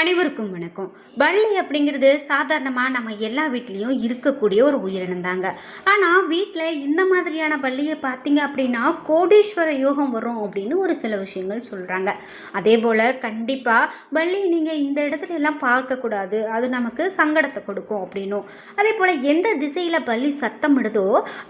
அனைவருக்கும் வணக்கம். பள்ளி அப்படிங்கிறது சாதாரணமாக நம்ம எல்லா வீட்லேயும் இருக்கக்கூடிய ஒரு உயிரினம் தாங்க. ஆனால் வீட்டில் இந்த மாதிரியான பள்ளியை பார்த்தீங்க அப்படின்னா கோடீஸ்வர யோகம் வரும் அப்படின்னு ஒரு சில விஷயங்கள் சொல்கிறாங்க அதே போல் கண்டிப்பாக பள்ளியை நீங்கள் இந்த இடத்துல எல்லாம் பார்க்கக்கூடாது அது நமக்கு சங்கடத்தை கொடுக்கும் அப்படின்னும். அதே போல் எந்த திசையில் பள்ளி சத்தமிடுதோ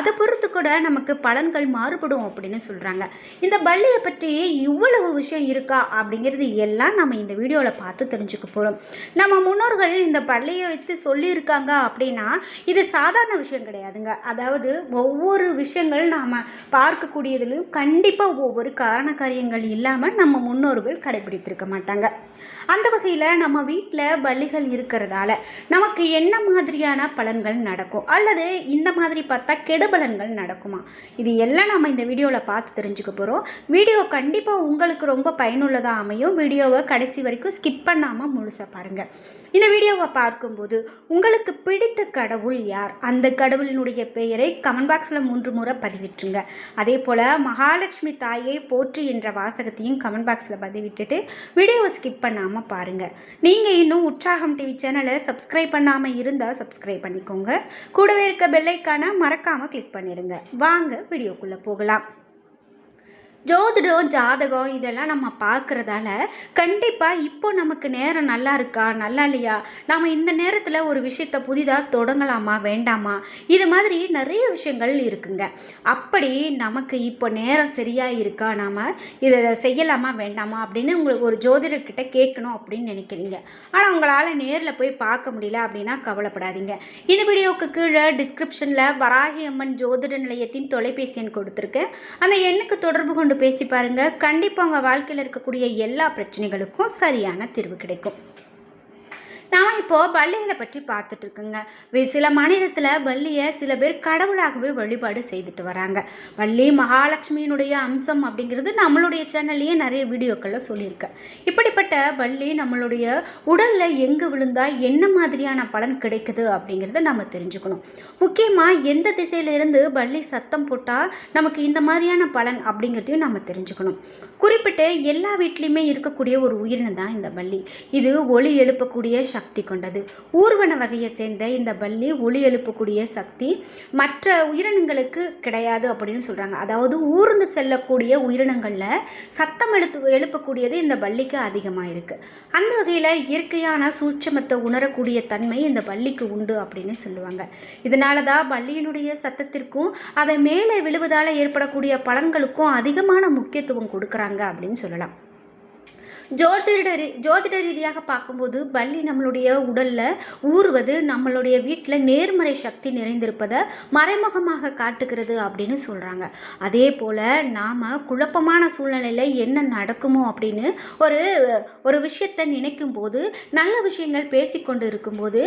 அதை பொறுத்து கூட நமக்கு பலன்கள் மாறுபடும் அப்படின்னு சொல்கிறாங்க இந்த பள்ளியை பற்றி இவ்வளவு விஷயம் இருக்கா அப்படிங்கிறது எல்லாம் நம்ம இந்த வீடியோவில் பார்த்து தெரிஞ்சு தெரிஞ்சுக்க போகிறோம் நம்ம முன்னோர்கள் இந்த பள்ளியை வைத்து சொல்லியிருக்காங்க அப்படின்னா இது சாதாரண விஷயம் கிடையாதுங்க. அதாவது ஒவ்வொரு விஷயங்கள் நாம் பார்க்கக்கூடியதுலையும் கண்டிப்பாக ஒவ்வொரு காரண காரியங்கள் இல்லாமல் நம்ம முன்னோர்கள் கடைபிடித்திருக்க மாட்டாங்க. அந்த வகையில் நம்ம வீட்டில் பள்ளிகள் இருக்கிறதால நமக்கு என்ன மாதிரியான பலன்கள் நடக்கும்? அல்லது இந்த மாதிரி பார்த்தா கெடுபலன்கள் நடக்குமா? இது எல்லாம் நம்ம இந்த வீடியோவில் பார்த்து தெரிஞ்சுக்க போகிறோம் வீடியோ கண்டிப்பாக உங்களுக்கு ரொம்ப பயனுள்ளதாக அமையும். வீடியோவை கடைசி வரைக்கும் ஸ்கிப் பண்ணாமல் முழுசாக பாருங்கள் இந்த வீடியோவை பார்க்கும்போது உங்களுக்கு பிடித்த கடவுள் யார்? அந்த கடவுளினுடைய பெயரை கமெண்ட் பாக்ஸில் மூன்று முறை பதிவிட்டுருங்க. அதே போல் மகாலட்சுமி தாயை போற்றி என்ற வாசகத்தையும் கமெண்ட் பாக்ஸில் பதிவிட்டுட்டு வீடியோவை ஸ்கிப் பண்ணாமல் பாருங்கள் நீங்கள் இன்னும் உற்சாகம் டிவி சேனலை சப்ஸ்கிரைப் பண்ணாமல் இருந்தால் சப்ஸ்கிரைப் பண்ணிக்கோங்க. கூடவே இருக்க பெல்லைக்கான மறக்காமல் கிளிக் பண்ணிடுங்க வாங்க வீடியோக்குள்ளே போகலாம். ஜோதிடம் ஜாதகம் இதெல்லாம் நம்ம பார்க்குறதால கண்டிப்பாக இப்போ நமக்கு நேரம் நல்லா இருக்கா நல்லா இல்லையா? நம்ம இந்த நேரத்தில் ஒரு விஷயத்தை புதிதாக தொடங்கலாமா வேண்டாமா? இது மாதிரி நிறைய விஷயங்கள் இருக்குங்க. அப்படி நமக்கு இப்போ நேரம் சரியாக இருக்கா? நாம் இதை செய்யலாமா வேண்டாமா? அப்படின்னு உங்களுக்கு ஒரு ஜோதிடர்கிட்ட கேட்கணும் அப்படின்னு நினைக்கிறீங்க. ஆனால் உங்களால் நேரில் போய் பார்க்க முடியல அப்படின்னா கவலைப்படாதீங்க. இந்த வீடியோவுக்கு கீழே டிஸ்கிரிப்ஷனில் வராகி அம்மன் ஜோதிட நிலையத்தின் தொலைபேசி எண் கொடுத்துருக்கு. அந்த எண்ணுக்கு தொடர்பு கொண்டு பேசி பாருங்க. கண்டிப்பாக உங்கள் வாழ்க்கையில் இருக்கக்கூடிய எல்லா பிரச்சனைகளுக்கும் சரியான தீர்வு கிடைக்கும். நான் இப்போது பள்ளிகளை பற்றி பார்த்துட்ருக்குங்க சில மாநிலத்தில் பள்ளியை சில பேர் கடவுளாகவே வழிபாடு செய்துட்டு வராங்க. பள்ளி மகாலட்சுமியினுடைய அம்சம் அப்படிங்கிறது நம்மளுடைய சேனல்லையே நிறைய வீடியோக்களில் சொல்லியிருக்கேன். இப்படிப்பட்ட பள்ளி நம்மளுடைய உடலில் எங்கே விழுந்தால் என்ன மாதிரியான பலன் கிடைக்குது அப்படிங்கிறத நம்ம தெரிஞ்சுக்கணும். முக்கியமாக எந்த திசையிலிருந்து பள்ளி சத்தம் போட்டால் நமக்கு இந்த மாதிரியான பலன் அப்படிங்கிறதையும் நம்ம தெரிஞ்சுக்கணும். குறிப்பிட்டு எல்லா வீட்லேயுமே இருக்கக்கூடிய ஒரு உயிரினம் தான் இந்த பள்ளி. இது ஒளி எழுப்பக்கூடிய சக்தி கொண்டது. ஊர்வன வகையை சேர்ந்த இந்த பள்ளி ஒளி எழுப்பக்கூடிய சக்தி மற்ற உயிரினங்களுக்கு கிடையாது அப்படின்னு சொல்கிறாங்க அதாவது ஊர்ந்து செல்லக்கூடிய உயிரினங்களில் சத்தம் எழுத்து எழுப்பக்கூடியது இந்த பள்ளிக்கு அதிகமாக இருக்குது அந்த வகையில் இயற்கையான சூட்சமத்தை உணரக்கூடிய தன்மை இந்த பள்ளிக்கு உண்டு அப்படின்னு சொல்லுவாங்க. இதனால தான் பள்ளியினுடைய சத்தத்திற்கும் அதை மேலே விழுவதால் ஏற்படக்கூடிய பலன்களுக்கும் அதிகமான முக்கியத்துவம் கொடுக்குறாங்க அப்படின்னு சொல்லலாம். ஜோதிட ரீ- ஜோதிட ரீதியாக பார்க்கும்போது பள்ளி நம்மளுடைய உடலில் ஊறுவது நம்மளுடைய வீட்டில் நேர்மறை சக்தி நிறைந்திருப்பதை மறைமுகமாக காட்டுகிறது அப்படின்னு சொல்கிறாங்க அதே போல் நாம் குழப்பமான சூழ்நிலையில் என்ன நடக்குமோ அப்படின்னு ஒரு ஒரு விஷயத்தை நினைக்கும் போது நல்ல விஷயங்கள் பேசிக்கொண்டு இருக்கும்போது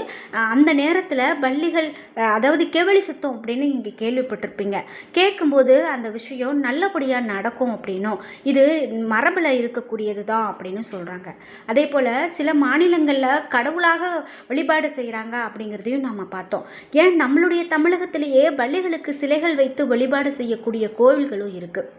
அந்த நேரத்தில் பள்ளிகள் அதாவது கெவளி சத்தம் அப்படின்னு இங்கே கேள்விப்பட்டிருப்பீங்க. கேட்கும்போது அந்த விஷயம் நல்லபடியாக நடக்கும் அப்படின்னும் இது மரபில் இருக்கக்கூடியது தான் அப்படின்னு சொல்கிறாங்க அதே போல் சில மாநிலங்களில் கடவுளாக வழிபாடு செய்கிறாங்க அப்படிங்கிறதையும் நம்ம பார்த்தோம். ஏன்? நம்மளுடைய தமிழகத்திலேயே பள்ளிகளுக்கு சிலைகள் வைத்து வழிபாடு செய்யக்கூடிய கோவில்களும் இருக்குது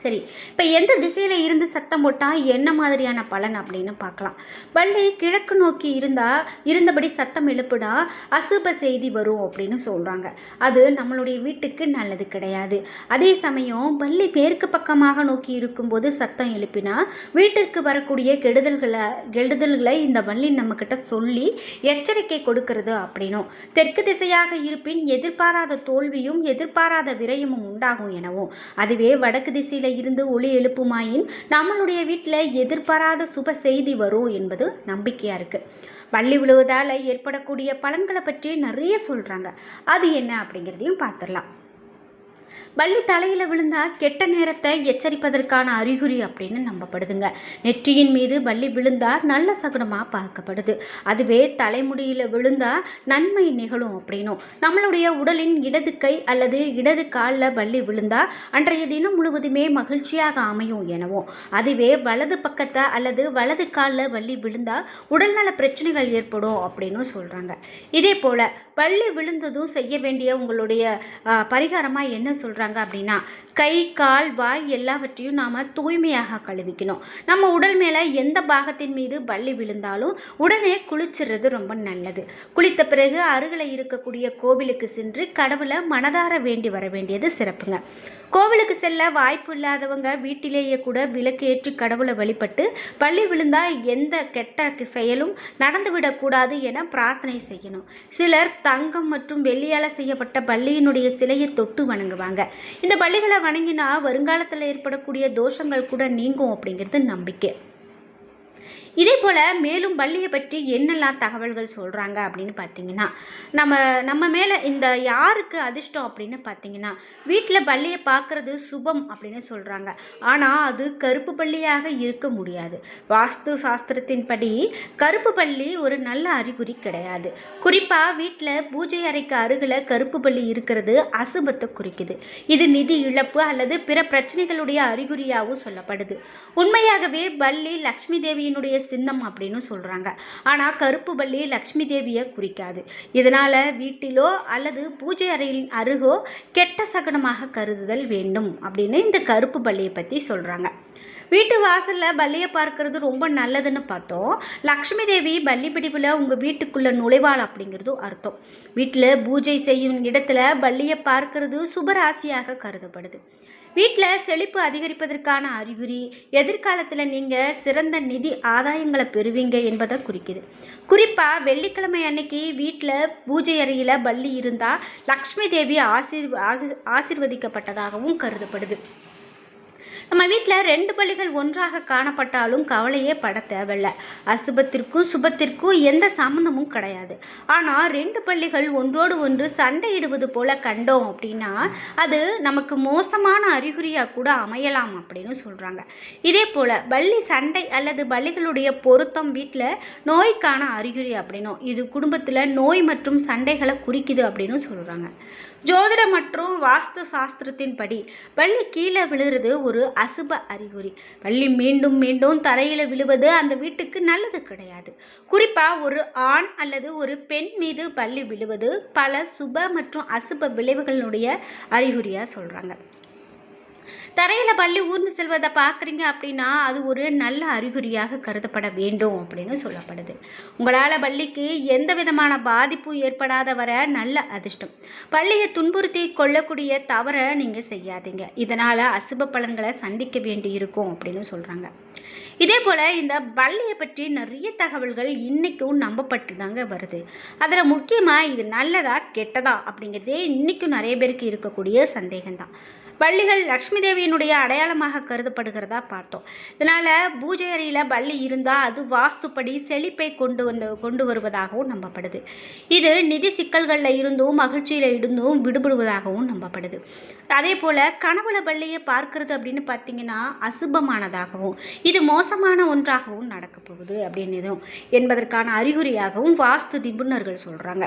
சரி இப்போ எந்த திசையில் இருந்து சத்தம் போட்டால் என்ன மாதிரியான பலன் அப்படின்னு பார்க்கலாம். பள்ளி கிழக்கு நோக்கி இருந்தால் இருந்தபடி சத்தம் எழுப்புடா அசுப செய்தி வரும் அப்படின்னு சொல்கிறாங்க அது நம்மளுடைய வீட்டுக்கு நல்லது கிடையாது. அதே சமயம் பள்ளி மேற்கு பக்கமாக நோக்கி இருக்கும்போது சத்தம் எழுப்பினா வீட்டிற்கு வரக்கூடிய கெடுதல்களை கெடுதல்களை இந்த பள்ளி நம்மக்கிட்ட சொல்லி எச்சரிக்கை கொடுக்கறது அப்படின்னும். தெற்கு திசையாக இருப்பின் எதிர்பாராத தோல்வியும் எதிர்பாராத விரயமும் உண்டாகும் எனவும். அதுவே வடக்கு திசையில் இருந்து ஒளி எழுப்புமாயின் நம்மளுடைய வீட்டில் எதிர்பாராத சுப செய்தி வரும் என்பது நம்பிக்கையாக இருக்குது வள்ளி விழுவதால் ஏற்படக்கூடிய பலன்களை பற்றி நிறைய சொல்கிறாங்க அது என்ன அப்படிங்கிறதையும் பார்த்துடலாம். பள்ளி தலையில் விழுந்தால் கெட்ட நேரத்தை எச்சரிப்பதற்கான அறிகுறி அப்படின்னு நம்பப்படுதுங்க. நெற்றியின் மீது பள்ளி விழுந்தால் நல்ல சகுனமாக பார்க்கப்படுது. அதுவே தலைமுடியில் விழுந்தால் நன்மை நிகழும் அப்படின்னும். நம்மளுடைய உடலின் இடது கை அல்லது இடது காலில் பள்ளி விழுந்தால் அன்றைய தினம் முழுவதுமே மகிழ்ச்சியாக அமையும் எனவும். அதுவே வலது பக்கத்தை அல்லது வலது காலில் வள்ளி விழுந்தால் உடல்நல பிரச்சனைகள் ஏற்படும் அப்படின்னு சொல்கிறாங்க இதே போல் பள்ளி விழுந்ததும் செய்ய வேண்டிய உங்களுடைய பரிகாரமாக என்ன சொல்கிறாங்க அப்படின்னா கை கால் வாய் எல்லாவற்றையும் நாம் தூய்மையாக கழுவிக்கணும். நம்ம உடல் மேலே எந்த பாகத்தின் மீது பள்ளி விழுந்தாலும் உடனே குளிச்சிடுறது ரொம்ப நல்லது. குளித்த பிறகு அருகில் இருக்கக்கூடிய கோவிலுக்கு சென்று கடவுளை மனதார வேண்டி வர வேண்டியது சிறப்புங்க. கோவிலுக்கு செல்ல வாய்ப்பு இல்லாதவங்க வீட்டிலேயே கூட விளக்கு ஏற்றி கடவுளை வழிபட்டு பள்ளி விழுந்தால் எந்த கெட்ட செயலும் நடந்துவிடக்கூடாது என பிரார்த்தனை செய்யணும். சிலர் தங்கம் மற்றும் வெள்ளியால் செய்யப்பட்ட பள்ளியினுடைய சிலையை தொட்டு வணங்குவாங்க. இந்த பள்ளிகளை வணங்கினா வருங்காலத்தில் ஏற்படக்கூடிய தோஷங்கள் கூட நீங்கும் அப்படிங்கிறது நம்பிக்கை. இதே போல் மேலும் பள்ளியை பற்றி என்னெல்லாம் தகவல்கள் சொல்கிறாங்க அப்படின்னு பார்த்தீங்கன்னா நம்ம நம்ம மேலே இந்த யாருக்கு அதிர்ஷ்டம் அப்படின்னு பார்த்தீங்கன்னா வீட்டில் பள்ளியை பார்க்குறது சுபம் அப்படின்னு சொல்கிறாங்க ஆனால் அது கருப்பு பள்ளியாக இருக்க முடியாது. வாஸ்து சாஸ்திரத்தின்படி கருப்பு பள்ளி ஒரு நல்ல அறிகுறி கிடையாது. குறிப்பாக வீட்டில் பூஜை அறைக்கு அருகில் கருப்பு பள்ளி இருக்கிறது அசுபத்தை குறிக்குது. இது நிதி இழப்பு அல்லது பிற பிரச்சனைகளுடைய அறிகுறியாகவும் சொல்லப்படுது. உண்மையாகவே பள்ளி லக்ஷ்மி தேவியினுடைய சின்னம் அப்படின்னு சொல்கிறாங்க ஆனால் கருப்பு பள்ளி லக்ஷ்மி தேவியை குறிக்காது. இதனால் வீட்டிலோ அல்லது பூஜை அறையின் அருகோ கெட்ட சகனமாக கருதுதல் வேண்டும் அப்படின்னு இந்த கருப்பு பள்ளியை பற்றி சொல்கிறாங்க வீட்டு வாசலில் பள்ளியை பார்க்கறது ரொம்ப நல்லதுன்னு பார்த்தோம். லக்ஷ்மி தேவி பள்ளி பிடிப்பில் உங்கள் வீட்டுக்குள்ளே நுழைவாள் அப்படிங்கிறது அர்த்தம். வீட்டில் பூஜை செய்யும் இடத்துல பள்ளியை பார்க்கறது சுபராசியாக கருதப்படுது. வீட்டில் செழிப்பு அதிகரிப்பதற்கான அறிகுறி எதிர்காலத்தில் நீங்கள் சிறந்த நிதி ஆதாயங்களை பெறுவீங்க என்பதை குறிக்குது. குறிப்பாக வெள்ளிக்கிழமை அன்னைக்கு வீட்டில் பூஜை அறையில் பள்ளி இருந்தால் லக்ஷ்மி தேவி ஆசீர் ஆசிர்வதிக்கப்பட்டதாகவும் கருதப்படுது. நம்ம வீட்டில் ரெண்டு பள்ளிகள் ஒன்றாக காணப்பட்டாலும் கவலையே பட தேவையில்லை. அசுபத்திற்கும் சுபத்திற்கும் எந்த சம்மந்தமும் கிடையாது. ஆனால் ரெண்டு பள்ளிகள் ஒன்றோடு ஒன்று சண்டையிடுவது போல கண்டோம் அப்படின்னா அது நமக்கு மோசமான அறிகுறியாக கூட அமையலாம் அப்படின்னு சொல்கிறாங்க இதே போல் பள்ளி சண்டை அல்லது பள்ளிகளுடைய பொருத்தம் வீட்டில் நோய்க்கான அறிகுறி அப்படின்னும் இது குடும்பத்தில் நோய் மற்றும் சண்டைகளை குறிக்குது அப்படின்னு சொல்கிறாங்க ஜோதிடம் மற்றும் வாஸ்து சாஸ்திரத்தின் படி பள்ளி கீழே விழுறது ஒரு அசுப அறிகுறி. பள்ளி மீண்டும் மீண்டும் தரையில் விழுவது அந்த வீட்டுக்கு நல்லது கிடையாது. குறிப்பாக ஒரு ஆண் அல்லது ஒரு பெண் மீது பள்ளி விழுவது பல சுப மற்றும் அசுப விளைவுகளினுடைய அறிகுறியாக சொல்கிறாங்க தரையில் பள்ளி ஊர்ந்து செல்வதை பார்க்குறீங்க அப்படின்னா அது ஒரு நல்ல அறிகுறியாக கருதப்பட வேண்டும் அப்படின்னு சொல்லப்படுது. உங்களால் பள்ளிக்கு எந்த விதமான பாதிப்பும் ஏற்படாத வர நல்ல அதிர்ஷ்டம். பள்ளியை துன்புறுத்தி கொள்ளக்கூடிய தவறை நீங்கள் செய்யாதீங்க. இதனால் அசுப பலன்களை சந்திக்க வேண்டி இருக்கும் அப்படின்னு சொல்கிறாங்க இதே போல் இந்த பள்ளியை பற்றி நிறைய தகவல்கள் இன்றைக்கும் நம்பப்பட்டு தாங்க வருது. அதில் முக்கியமாக இது நல்லதா கெட்டதா அப்படிங்கிறதே இன்றைக்கும் நிறைய பேருக்கு இருக்கக்கூடிய சந்தேகம்தான். பள்ளிகள் லக்ஷ்மி தேவியினுடைய அடையாளமாக கருதப்படுகிறதா பார்த்தோம். இதனால் பூஜை அறையில் பள்ளி இருந்தால் அது வாஸ்துப்படி செழிப்பை கொண்டு வந்து கொண்டு வருவதாகவும் நம்பப்படுது. இது நிதி சிக்கல்களில் இருந்தும் மகிழ்ச்சியில் இருந்தும் விடுபடுவதாகவும் நம்பப்படுது. அதே போல் கனவுல பள்ளியை பார்க்கறது அப்படின்னு பார்த்தீங்கன்னா அசுபமானதாகவும் இது மோசமான ஒன்றாகவும் நடக்க போகுது அப்படின்னு என்பதற்கான அறிகுறியாகவும் வாஸ்து நிபுணர்கள் சொல்கிறாங்க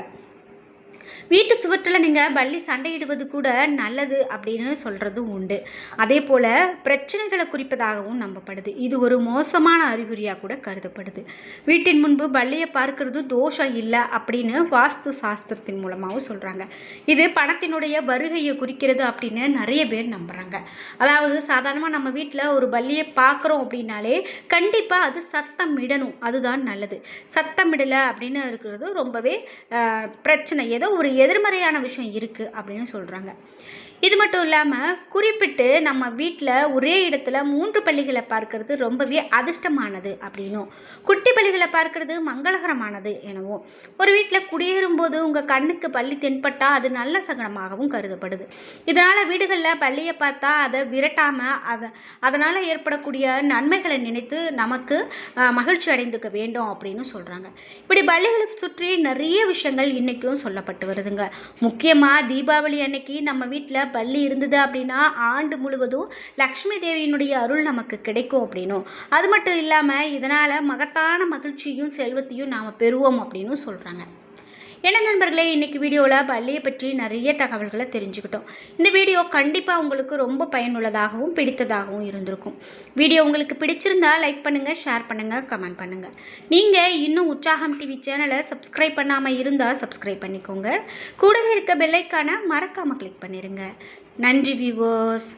வீட்டு சுவற்றில் நீங்கள் பள்ளி சண்டையிடுவது கூட நல்லது அப்படின்னு சொல்கிறதும் உண்டு. அதே போல் பிரச்சனைகளை குறிப்பதாகவும் நம்பப்படுது. இது ஒரு மோசமான அறிகுறியாக கூட கருதப்படுது. வீட்டின் முன்பு பள்ளியை பார்க்கறது தோஷம் இல்லை அப்படின்னு வாஸ்து சாஸ்திரத்தின் மூலமாகவும் சொல்கிறாங்க இது பணத்தினுடைய வருகையை குறிக்கிறது அப்படின்னு நிறைய பேர் நம்புகிறாங்க அதாவது சாதாரணமாக நம்ம வீட்டில் ஒரு பள்ளியை பார்க்குறோம் அப்படின்னாலே கண்டிப்பாக அது சத்தம் இடணும். அதுதான் நல்லது. சத்தம் இடலை அப்படின்னு இருக்கிறது ரொம்பவே பிரச்சனை. ஏதோ ஒரு எதிர்மறையான விஷயம் இருக்குது அப்படின்னு சொல்கிறாங்க இது மட்டும் இல்லாமல் குறிப்பிட்டு நம்ம வீட்டில் ஒரே இடத்துல மூன்று பள்ளிகளை பார்க்கறது ரொம்பவே அதிர்ஷ்டமானது அப்படின்னும். குட்டி பள்ளிகளை பார்க்கறது மங்களகரமானது எனவும். ஒரு வீட்டில் குடியேறும் போது உங்கள் கண்ணுக்கு பள்ளி தென்பட்டால் அது நல்ல சகனமாகவும் கருதப்படுது. இதனால் வீடுகளில் பள்ளியை பார்த்தா அதை விரட்டாமல் அதை அதனால் ஏற்படக்கூடிய நன்மைகளை நினைத்து நமக்கு மகிழ்ச்சி அடைந்துக்க வேண்டும் அப்படின்னு சொல்கிறாங்க இப்படி பள்ளிகளை சுற்றி நிறைய விஷயங்கள் இன்றைக்கும் சொல்லப்பட்டு வருதுங்க. முக்கியமாக தீபாவளி அன்னைக்கு நம்ம வீட்டில் பள்ளி இருந்தது அப்படின்னா ஆண்டு முழுவதும் லக்ஷ்மி தேவியினுடைய அருள் நமக்கு கிடைக்கும் அப்படின்னும். அது மட்டும் இல்லாமல் இதனால் மகத்தான மகிழ்ச்சியும் செல்வத்தையும் நாம் பெறுவோம் அப்படின்னு சொல்கிறாங்க என்ன நண்பர்களே இன்றைக்கி வீடியோவில் பள்ளியை பற்றி நிறைய தகவல்களை தெரிஞ்சுக்கிட்டோம். இந்த வீடியோ கண்டிப்பாக உங்களுக்கு ரொம்ப பயனுள்ளதாகவும் பிடித்ததாகவும் இருந்திருக்கும். வீடியோ உங்களுக்கு பிடிச்சிருந்தா லைக் பண்ணுங்கள் ஷேர் பண்ணுங்கள் கமெண்ட் பண்ணுங்கள் நீங்கள் இன்னும் உற்சாகம் டிவி சேனலை சப்ஸ்கிரைப் பண்ணாமல் இருந்தால் சப்ஸ்கிரைப் பண்ணிக்கோங்க. கூடவே இருக்க பெல்லைக்கான மறக்காமல் கிளிக் பண்ணிடுங்க நன்றி வியூவர்ஸ்